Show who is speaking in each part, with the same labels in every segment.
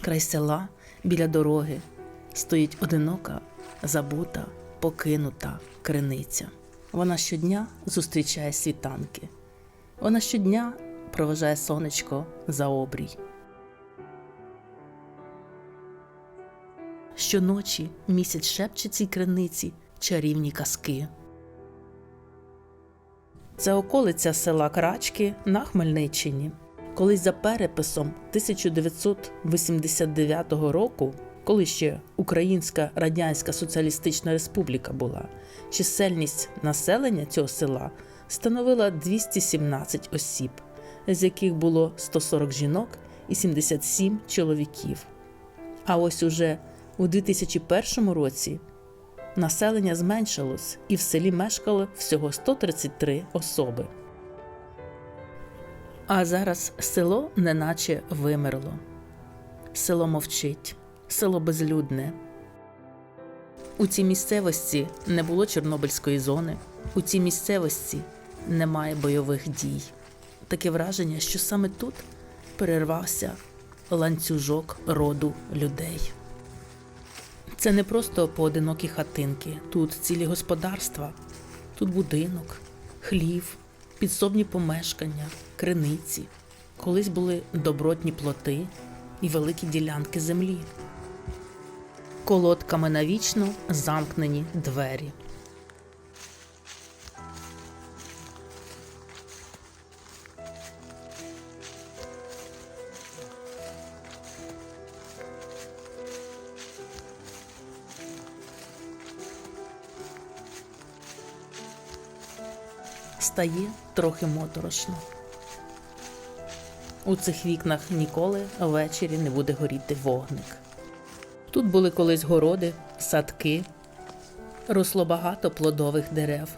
Speaker 1: Край села біля дороги стоїть одинока, забута, покинута криниця. Вона щодня зустрічає світанки. Вона щодня проважає сонечко за обрій. Щоночі місяць шепче цій криниці чарівні казки. Це околиця села Крачки на Хмельниччині. Колись за переписом 1989 року, коли ще Українська Радянська Соціалістична Республіка була, чисельність населення цього села становила 217 осіб, з яких було 140 жінок і 77 чоловіків. А ось уже у 2001 році населення зменшилось, і в селі мешкало всього 133 особи. А зараз село неначе вимерло. Село мовчить, село безлюдне. У цій місцевості не було Чорнобильської зони, у цій місцевості немає бойових дій. Таке враження, що саме тут перервався ланцюжок роду людей. Це не просто поодинокі хатинки, тут цілі господарства, тут будинок, хлів, підсобні помешкання, криниці. Колись були добротні плоти і великі ділянки землі. Колодками навічно замкнені двері. Стає трохи моторошно. У цих вікнах ніколи ввечері не буде горіти вогник. Тут були колись городи, садки, росло багато плодових дерев.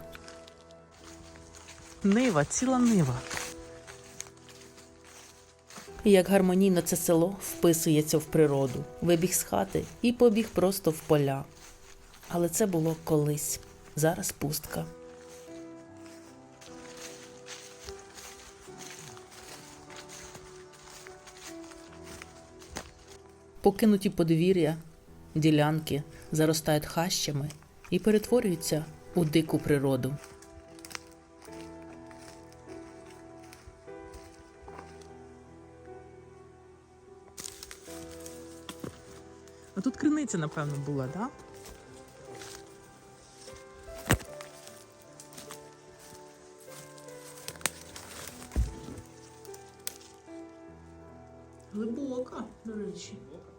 Speaker 1: Нива, ціла нива. І Як гармонійно це село вписується в природу, вибіг з хати і побіг просто в поля. Але це було колись, зараз пустка. Покинуті подвір'я, ділянки заростають хащами і перетворюються у дику природу. А тут криниця, напевно, була, так? Да? Глибока, до речі.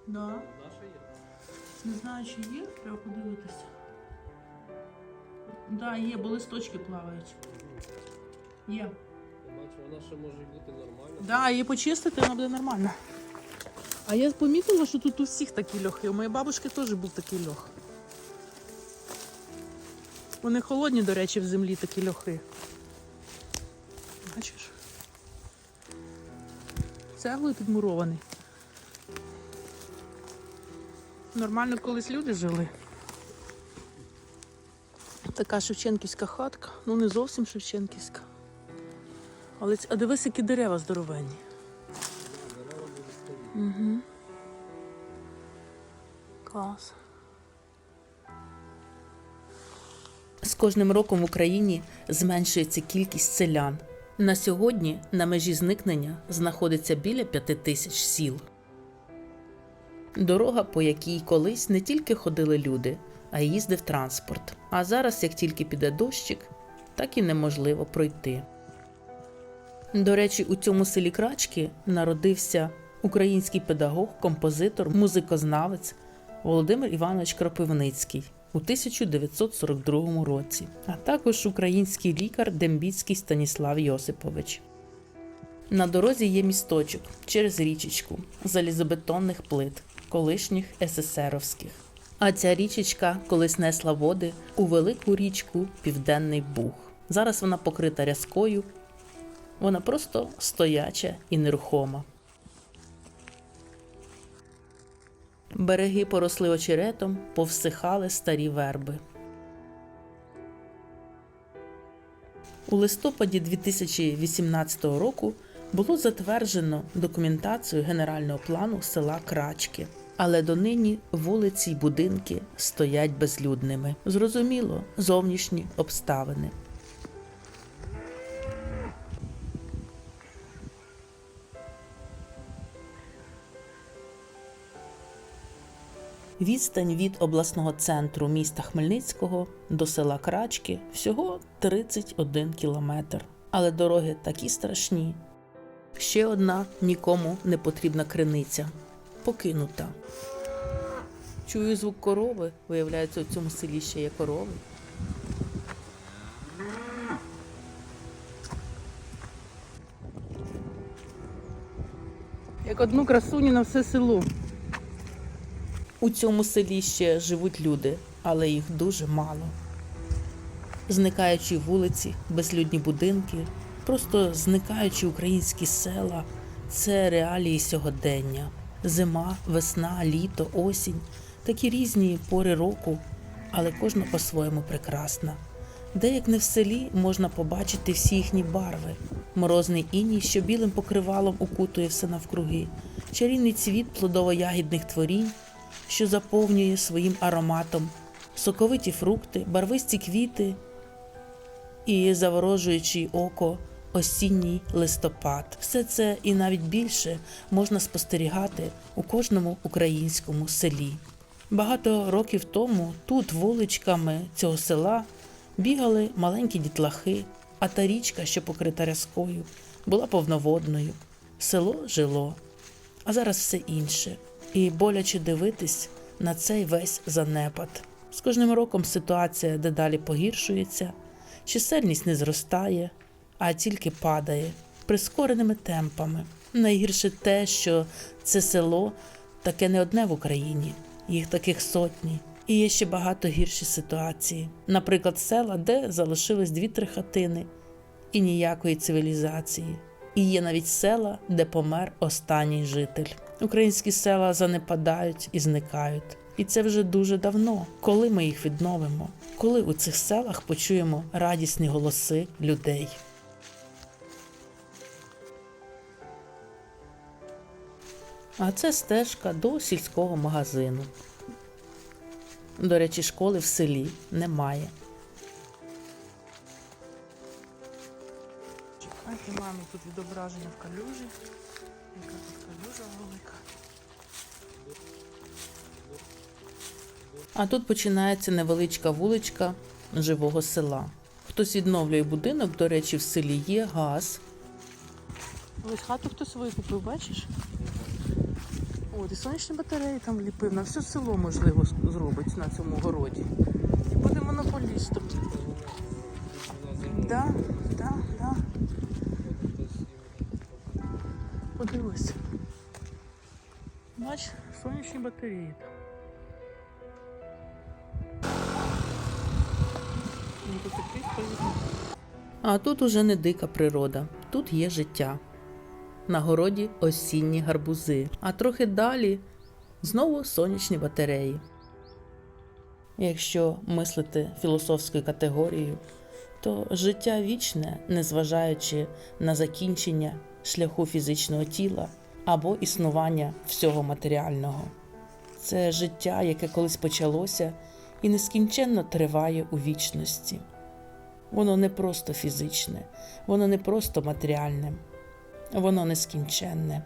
Speaker 1: Да.
Speaker 2: Наша є.
Speaker 1: Не знаю, чи є, треба подивитися. Да, є, бо листочки плавають. Є.
Speaker 2: Я бачу, вона ще може бути нормальна.
Speaker 1: Да, її почистити, вона буде нормально. А я помітила, що тут у всіх такі льохи. У моєї бабушки теж був такий льох. Вони холодні, до речі, в землі такі льохи. Бачиш? Цеглою підмурований. Нормально колись люди жили. Така Шевченківська хатка. Ну не зовсім Шевченківська. Але а дивись, які дерева здоровенні.
Speaker 2: Дерева будуть старі.
Speaker 1: Угу. Клас. З кожним роком в Україні зменшується кількість селян. На сьогодні на межі зникнення знаходиться біля п'яти тисяч сіл. Дорога, по якій колись не тільки ходили люди, а й їздив транспорт. А зараз, як тільки піде дощик, так і неможливо пройти. До речі, у цьому селі Крачки народився український педагог, композитор, музикознавець Володимир Іванович Кропивницький у 1942 році, а також український лікар Дембіцький Станіслав Йосипович. На дорозі є місточок через річечку залізобетонних плит, колишніх СССРовських. А ця річечка колись несла води у велику річку Південний Буг. Зараз вона покрита рязкою вона просто стояча і нерухома. Береги поросли очеретом, повсихали старі верби. У листопаді 2018 року було затверджено документацію генерального плану села Крачки. Але донині вулиці й будинки стоять безлюдними. Зрозуміло, зовнішні обставини. Відстань від обласного центру міста Хмельницького до села Крачки всього 31 кілометр. Але дороги такі страшні. Ще одна нікому не потрібна криниця. Покинута. Чую звук корови. Виявляється, у цьому селі ще є корови. Як одну красуню на все село. У цьому селі ще живуть люди, але їх дуже мало. Зникаючі вулиці, безлюдні будинки, просто зникаючі українські села. Це реалії сьогодення. Зима, весна, літо, осінь. Такі різні пори року, але кожна по-своєму прекрасна. Де як не в селі можна побачити всі їхні барви, морозний іній, що білим покривалом укутує все навкруги, чарівний цвіт плодово-ягідних творінь, що заповнює своїм ароматом, соковиті фрукти, барвисті квіти і заворожуючий око осінній листопад. Все це і навіть більше можна спостерігати у кожному українському селі. Багато років тому тут вуличками цього села бігали маленькі дітлахи, а та річка, що покрита рязкою, була повноводною. Село жило, а зараз все інше. І боляче дивитись на цей весь занепад. З кожним роком ситуація дедалі погіршується, чисельність не зростає, а тільки падає прискореними темпами. Найгірше те, що це село таке не одне в Україні, їх таких сотні. І є ще багато гірші ситуації. Наприклад, села, де залишились дві-три хатини і ніякої цивілізації. І є навіть села, де помер останній житель. Українські села занепадають і зникають. І це вже дуже давно. Коли ми їх відновимо? Коли у цих селах почуємо радісні голоси людей? А це стежка до сільського магазину. До речі, школи в селі немає. Чекайте, мамі тут відображення в калюжі. Яка тут калюжа велика. А тут починається невеличка вуличка живого села. Хтось відновлює будинок, до речі, в селі є газ. Ось хату хтось викупив, бачиш? О, і сонячні батареї там ліпив. На все село можливо зробить на цьому городі. І буде монополістом. Да, да, да. Подивись. Бач, сонячні батареї. там. Ну. А тут уже не дика природа, тут є життя. На городі осінні гарбузи, а трохи далі знову сонячні батареї. Якщо мислити філософською категорією, то життя вічне, незважаючи на закінчення шляху фізичного тіла або існування всього матеріального. Це життя, яке колись почалося і нескінченно триває у вічності. Воно не просто фізичне, воно не просто матеріальне, воно нескінченне.